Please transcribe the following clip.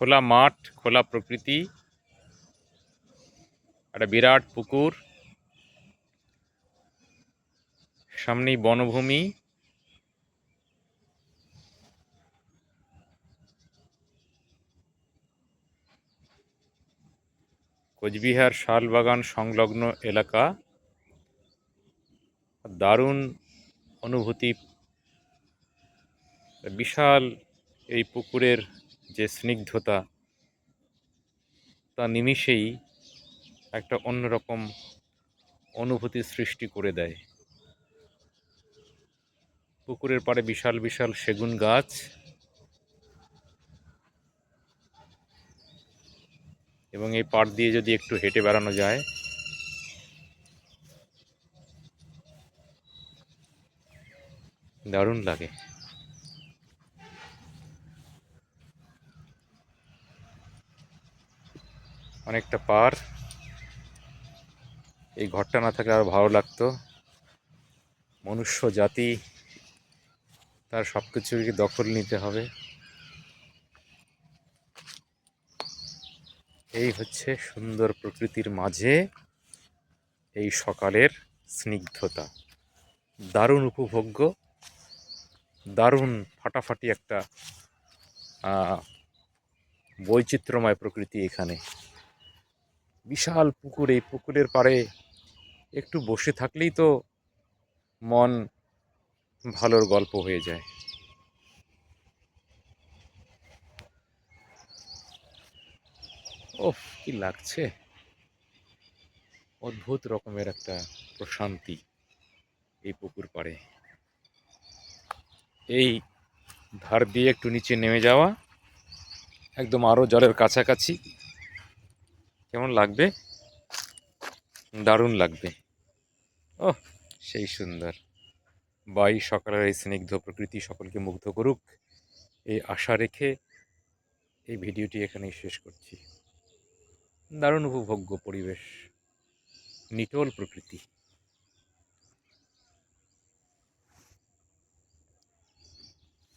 খোলা মাঠ, খোলা প্রকৃতি, একটা বিরাট পুকুর, সামনেই বনভূমি, কোচবিহার শালবাগান সংলগ্ন এলাকা, দারুণ অনুভূতি, বিশাল এই পুকুরের যে স্নিগ্ধতা, তা নিমিষেই একটা অন্যরকম অনুভূতি সৃষ্টি করে দেয়। পুকুরের পাড়ে বিশাল বিশাল সেগুন গাছ এবং এই পাড় দিয়ে যদি একটু হেঁটে বেড়ানো যায়, দারুণ লাগে। অনেকটা পার। এই ঘরটা না থাকলে আরও ভালো লাগতো। মনুষ্য, জাতি, তার সব কিছুকে দখল নিতে হবে। এই হচ্ছে সুন্দর প্রকৃতির মাঝে এই সকালের স্নিগ্ধতা। দারুণ উপভোগ্য, দারুণ ফাটাফাটি একটা বৈচিত্র্যময় প্রকৃতি এখানে। বিশাল পুকুর, এই পুকুরের পাড়ে একটু বসে থাকলেই তো মন ভালোর গল্প হয়ে যায়। ওফ, কি লাগছে? অদ্ভুত রকমের একটা প্রশান্তি এই পুকুর পাড়ে। এই ধার দিয়ে একটু নিচে নেমে যাওয়া, একদম আরও জলের কাছাকাছি। কেমন লাগবে? দারুণ লাগবে। ও সেই সুন্দর। বাই, সকালের এই স্নিগ্ধ প্রকৃতি সকলকে মুগ্ধ করুক। এই আশা রেখে এই ভিডিওটি এখানেই শেষ করছি। দারুণ উপভোগ্য পরিবেশ, নিটল প্রকৃতি।